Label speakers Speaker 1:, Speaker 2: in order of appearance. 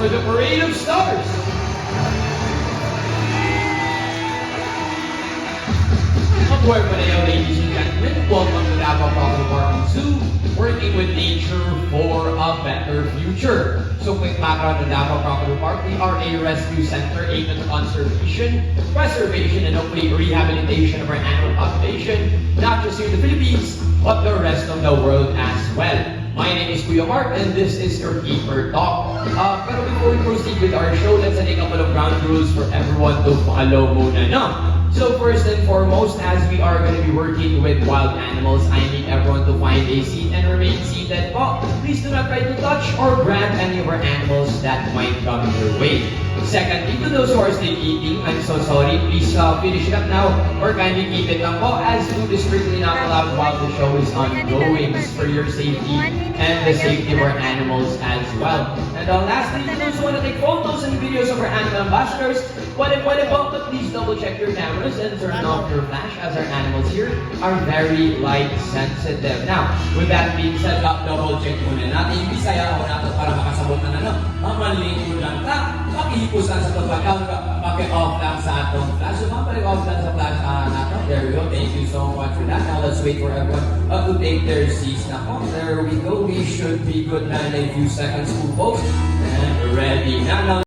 Speaker 1: for the parade of stars. Ladies and gentlemen. Welcome to Napa Papa Park Zoo, working with nature for a better future. So quick background to Napa Property Park, we are a rescue center aimed at conservation, preservation, and hopefully rehabilitation of our animal population, not just here in the Philippines, but the rest of the world as well. My name is Kuya Mark, and this is your Keeper Talk. Uh, pero before we proceed with our show, let's set a couple of ground rules for everyone to follow muna, no? So first and foremost, as we are going to be working with wild animals, I need everyone to find a seat and remain seated. Oh, please do not try to touch or grab any of our animals that might come your way. Secondly, to those who are still eating, I'm so sorry. Please uh, finish it up now or kindly keep it lang po as food is strictly allowed while the show is ongoing It's for your safety and the safety of our animals as well. And uh, lastly, to those who want to take photos and videos of our animal ambassadors, pwede pwede po, but please double check your cameras and turn off your flash as our animals here are very light sensitive. Now, with that being said,
Speaker 2: Sa double check muna natin bisaya ako nato para makasabot na ano. Ang malilingkod lang ta. Pakihipos lang sa pagpagaw ka. Paki-off lang sa atong flash. So mapalik-off lang sa flash uh, nato. There we go. Thank you so much for that. Now let's wait for everyone uh, to take their seats na po. There we go. We should be good na in a few seconds po folks. And ready na.